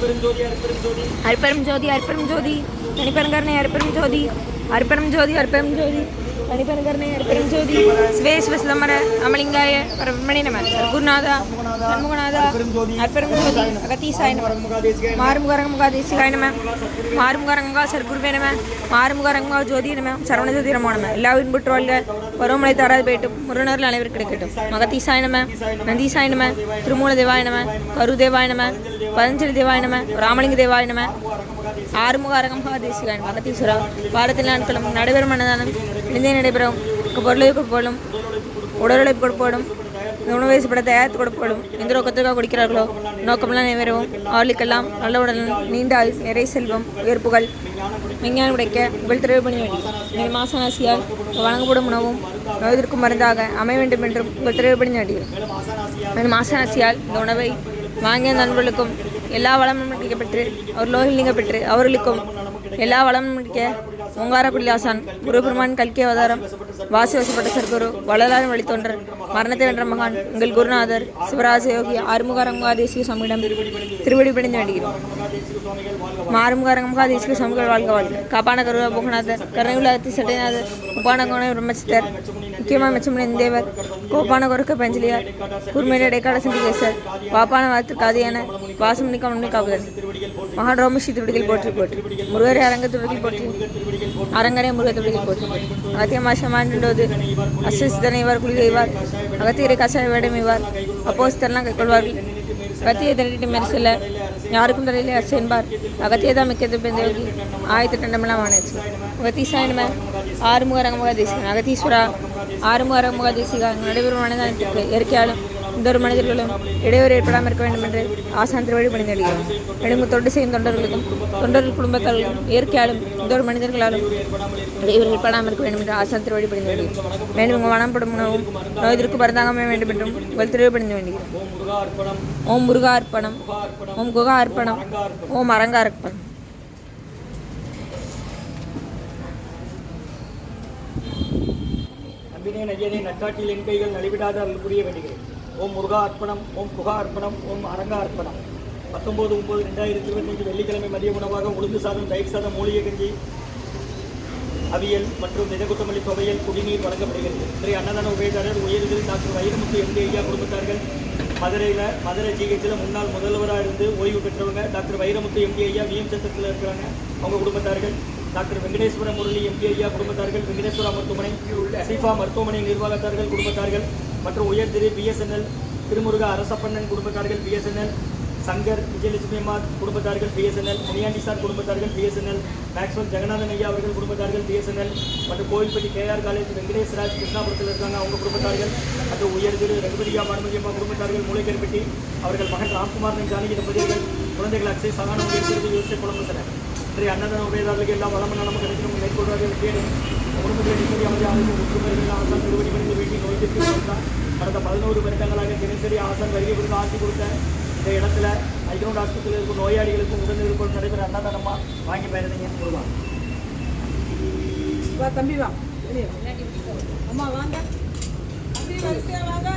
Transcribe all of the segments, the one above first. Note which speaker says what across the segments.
Speaker 1: ഹരിപ്പരം ജ്യോതി
Speaker 2: ഹരിപ്പരം ജ്യോതി തനിപ്പണക്കാരനെ ഹരിപ്പരം ജ്യോതി ഹരിപ്പരം ജ്യോതി ഹരിപ്പരം ജ്യോതി அற்பரம் ஜோதி தனிப்பெருங்கருணை அற்பரம் ஜோதி அமலிங்காய பரமணி நம சர்க்குருநாதா சண்முகநாதா அற்பரம் ஜோதி அகத்தீசாய நம
Speaker 1: மகாதேசிகாய
Speaker 2: மாறுமுகரங்கா தேசிகாய நம மாறுமுகரங்கா சர்க்குருவே நம மாறுமுகரங்கா ஜோதி நம சரவண ஜோதி நமோ நம எல்லா இன்புற்று வாழ்க பருவமழை தாராது போயிட்டும் முருகனர்கள் அனைவரும் கிடைக்கட்டும் மகத்தீசாய நம திருமூல தேவாய நம கரு தேவாயணம பதஞ்சலி தேவாய ராமலிங்க தேவாய நம ஆறுமுக அரங்கமகா தேசிகாயன் மகத்தீஸ்வரா பாரத்தில் நாட்களும் நடைபெறும் அன்னதானம் இணைந்தே நடைபெறும். பொருளுக்கு கொடுப்போலும் உடலுழைப்பு கொடுப்போடும் இந்த உணவு வயசுப்பட தயாரித்து கொடுப்போடும் எந்த நோக்கத்திற்காக குடிக்கிறார்களோ நோக்கமெல்லாம் நிறைவேறவும். அவர்களுக்கெல்லாம் நல்ல உடல் நீண்ட ஆயுள் நிறை செல்வம் உயர்ப்புகள் விஞ்ஞானம் உடைக்க உங்கள் திரைவு பணி வேண்டும் மேல் மாசனாசியால் வழங்கப்படும் உணவும் நோய்திற்கும் மருந்தாக அமைய வேண்டும் என்றும் உங்கள் திரைவு பணி வேண்டுகிறோம் மாசனாசியால் இந்த உணவை வாங்கிய நண்பர்களுக்கும் எல்லா வளமும் கிடைக்கப்பெற்று அவர் லோகில் நீங்க பெற்று அவர்களுக்கும் எல்லா வளமும் முடிக்க ஓங்காரக்குடிலாசான் குருபெருமான் கல்கி அவதாரம் வாசி வசப்பட்ட சர்க்குரு வளரான் வழித்தொன்றர் மரணத்தை வென்ற மகான் எங்கள் குருநாதர் சிவராஜ யோகி ஆறுமுகரங்காதேசிய சுவாமியிடம் திருவடி பிடிந்து வேண்டுகிறோம். மாறுமுகரங்காதேசிய சுவாமிகள் வாழ்க வாழ்க. காப்பான கருவா போகநாதர் கருணையுலகத்தி சட்டைநாதர் உபானகோண பிரம்மசித்தர் பிரம்மச்சித்தர் முக்கியமாக மெச்சமுடன் தேவர் கோப்பான கொறுக்க பஞ்சலியார் குறுமையில இடைக்கால சிந்திகேசர் பாப்பான வாத்து என வாசம் நிக்க காவுதல் காப்புதல் மகாரோமிஷி திருடிகள் போற்றி போற்றி. முருகரை அரங்க திருடிகள் போற்றி. அரங்கரை முருக திருடிகள் போற்றி. அகத்திய மாசமாண்டோது அசிஸ்தனை இவர் குளிகைவார் அகத்தியரை கசாய வேடம் இவார் அப்போஸ்தெல்லாம் கைக்கொள்வார்கள். அகத்தியை திரட்டிட்டு மெரிசல யாருக்கும் தெரியல அரசு அகத்தியதான் அகத்தியை தான் மிக்கது பெந்தோகி. ஆயிரத்தி டண்டமெல்லாம் ஆனாச்சு ஆறுமுக ரங்கமுக தேசிகன் அகத்தீஸ்வரா ஆறுமுக ரங்கமுக தேசிகா நடைபெறும் மனதானத்திற்கு இயற்கையாலும் இந்த ஒரு மனிதர்களும் இடையூறு ஏற்படாமல் இருக்க வேண்டும் என்று ஆசான் திருவடி பணிந்தளிக்கிறோம் மேலும் தொண்டு செய்யும் தொண்டர்களுக்கும் தொண்டர்கள் குடும்பத்தாலும் இயற்கையாலும் இந்த ஒரு மனிதர்களாலும் இடையூறு ஏற்படாமல் இருக்க வேண்டும் என்று ஆசான் திருவடி பணிந்தளிக்கிறோம் மேலும் உங்கள் வனப்படும் உணவும் நோய்திற்கு மருந்தாக வேண்டும் என்றும் உங்கள் திருவடி பணிந்து வேண்டுகிறோம்
Speaker 1: ஓம் முருகா அர்ப்பணம்
Speaker 2: ஓம் அர்ப்பணம் ஓம் குகா அர்ப்பணம் ஓம் அரங்கா அர்ப்பணம்.
Speaker 1: நட்டாட்டில் என் கைகள் நலிவிடாத அருள் புரிய வேண்டுகிறேன். ஓம் முருகா அர்ப்பணம் ஓம் புகா அர்ப்பணம் ஓம் அரங்கா அர்ப்பணம் பத்தொம்போது ஒம்பது ரெண்டாயிரத்தி இருபத்தஞ்சு வெள்ளிக்கிழமை மதிய உணவாக உளுந்து சாதம் தயிர் சாதம் மூலிகை கஞ்சி அவியல் மற்றும் நிதகுத்தமல்லி தொகையில் குடிநீர் வழங்கப்படுகிறது. இன்றைய அன்னதான உபயதாரர் உயர்திரு டாக்டர் வைரமுத்து எம்டி ஐயா குடும்பத்தார்கள். மதுரையில் மதுரை ஜிஹெச்சில் முன்னாள் முதல்வராக இருந்து ஓய்வு பெற்றவங்க டாக்டர் வைரமுத்து எம்டி ஐயா விஎம் சத்திரத்தில் இருக்கிறாங்க. அவங்க குடும்பத்தார்கள். டாக்டர் வெங்கடேஸ்வர முரளி எம்டி ஐயா குடும்பத்தார்கள். வெங்கடேஸ்வரா மருத்துவமனை சீஃபா மருத்துவமனை நிர்வாகத்தார்கள் குடும்பத்தார்கள். மற்றும் உயர்திரு பிஎஸ்என்எல் திருமுருக அரசப்பண்ணன் குடும்பத்தார்கள் பிஎஸ்என்எல் சங்கர் விஜயலட்சுமி அம்மா குடும்பத்தார்கள் பிஎஸ்என்எல் முனியாண்டி சார் குடும்பத்தார்கள் பிஎஸ்என்எல் மேக்ஸ்வல் ஜெகநாதன் ஐயா அவர்கள் குடும்பத்தார்கள் பிஎஸ்என்எல் மற்றும் கோயில்பட்டி கேஆர் காலேஜ் வெங்கடேஷ் ராஜ் கிருஷ்ணாபுரத்தில் இருக்காங்க அவங்க குடும்பத்தார்கள் மற்றும் உயர் திரு ரகுபதியா மனுமதி அம்மா குடும்பத்தார்கள் மூளைக்கருப்பட்டி அவர்கள் மகன் ராம்குமார் ஜானகி தம்பதியர்கள் குழந்தைகள் அக்ஷய் சகான உயர் திரு யோசிய சார் இன்றைய அன்னதான உபயதாரர்களுக்கு எல்லாம் வளம நலம் கிடைக்கணும் மேற்கொள்வார்கள் கேடும் கடந்த பதினோரு வருடங்களாக தினசரி ஆசான் வருகை கொடுத்து ஆட்சி கொடுத்த இந்த இடத்துல ஐக்ரௌண்ட் ஆஸ்பத்திரியில் இருக்கும் நோயாளிகளுக்கும் உடல் இருக்கும் நடைபெற அன்னதானமா வாங்கி பயணிங்க முருகா
Speaker 3: வா தம்பி வா. வெளியே அம்மா வாங்க. தம்பி வரிசையா வாங்க.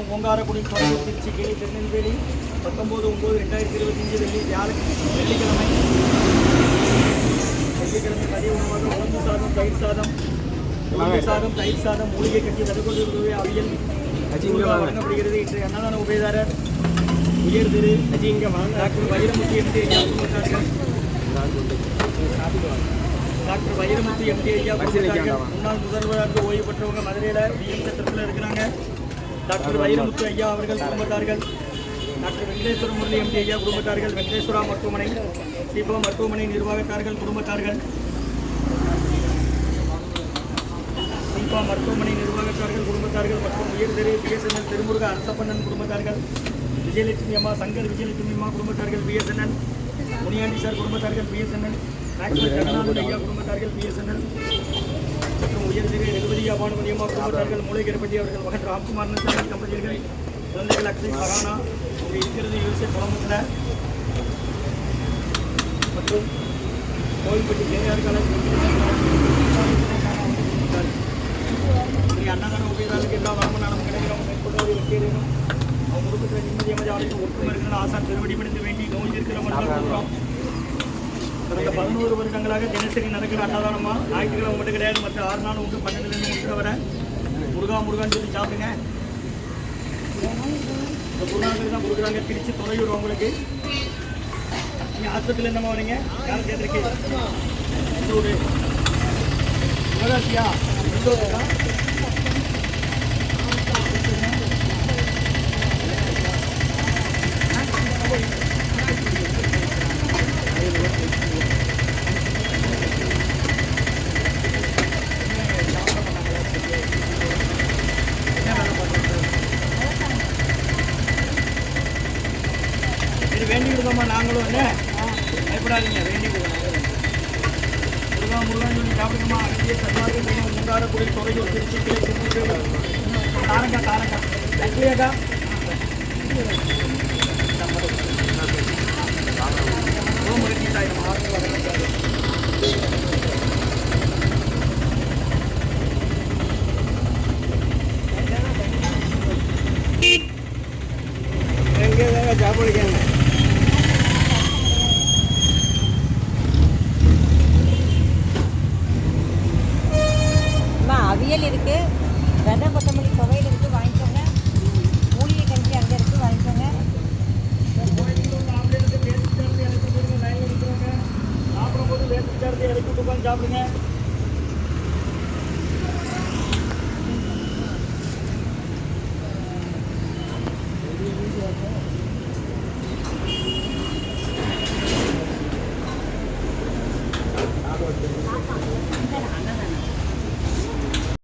Speaker 1: சங்கம் ஓங்காரக்குடி கோயம்புத்தூர் திருச்சி கிளை திருநெல்வேலி பத்தொம்போது ஒம்பது ரெண்டாயிரத்தி இருபத்தஞ்சு வெள்ளி வியாழக்கிழமை வெள்ளிக்கிழமை வெள்ளிக்கிழமை மதிய உணவாக உளுந்து சாதம் தயிர் சாதம் உளுந்து சாதம் தயிர் சாதம் மூலிகை கட்டி தடுக்கொண்டு ரூபாய் அவியல் வழங்கப்படுகிறது. இன்றைய அன்னதான உபயதாரர் உயர் திரு அஜிங்க டாக்டர் வைரமுத்து எம்டி ஐயா குடும்பத்தார்கள் டாக்டர் வைரமுத்து எம்டி ஐயா குடும்பத்தார்கள் முன்னாள் முதல்வராக ஓய்வு பெற்றவங்க மதுரையில் பிஎம் சத்திரத்தில் இருக்கிறாங்க. டாக்டர் வைரமுத்து ஐயா அவர்கள் குடும்பத்தார்கள் டாக்டர் வெங்கடேஸ்வர முரளி எம்டி ஐயா குடும்பத்தார்கள் வெங்கடேஸ்வரா மருத்துவமனை தீபா மருத்துவமனை நிர்வாகத்தார்கள் குடும்பத்தார்கள் தீபா மருத்துவமனை நிர்வாகத்தார்கள் குடும்பத்தார்கள் மற்றும் உயர் பிஎஸ்என்எல் திருமுருக அரசப்பண்ணன் குடும்பத்தார்கள் விஜயலட்சுமி அம்மா சங்கர் விஜயலட்சுமி அம்மா குடும்பத்தார்கள் பிஎஸ்என்எல் முனியாண்டி சார் குடும்பத்தார்கள் பிஎஸ்என்எல் மேக்ஸ்வல் ஜெகநாதன் ஐயா குடும்பத்தார்கள் பிஎஸ்என்எல் மற்றும் உயர் திரு ரகுபதியா பானுமதி அம்மா மூளைகரப்பட்டி அவர்கள் மகன் ராம்குமார் தம்பதியர்கள் குழந்தைகள் அக்ஷய் சகானா இங்கே இருக்கிறது யூஎஸ்ஏ குளமத்தில் மற்றும் கோயில்பட்டி கேஆர் காலேஜ் அன்னதான உபயோகாளுக்கு எல்லா வளமும் நலம் கிடைக்கிறோம். மேற்கொள்வது வெற்றியடையணும். அவங்க குடும்பத்தில் நிம்மதி அழைத்து ஒற்றுமை இருக்கிற ஆசான் திருவடி பிடித்து வேண்டி நோய் இருக்கிற மட்டும் கடந்த பதினோரு வருடங்களாக தினசரி நடக்கிற அன்னதானமா? ஞாயிற்றுக்கிழமை மட்டும் கிடையாது மற்ற ஆறு நாள் உண்டு பன்னெண்டுலேருந்து ஒன்று வர. முருகா முருகான்னு சொல்லி சாப்பிடுங்க. இந்த குருநாதர் தான் கொடுக்குறாங்க திருச்சி தொலைவிடும் உங்களுக்கு. நீங்கள் ஆஸ்பத்திரியில் என்னம்மா வரீங்க? யாரும் சேர்த்துருக்கு எந்த ஊர். சிவகாசியா எந்த பயப்படாதீங்க வேண்டி விடுவோம் முருகா முருகான்னு சொல்லி சாப்பிடுங்கம்மா அங்கேயே சர்வாதி மீனம் முண்டார குடி திருச்சி தாரங்கா தாரங்கா. காரங்கா காரங்கா லட்சுமியாக்கா
Speaker 3: സ്റ്റാഫിനെ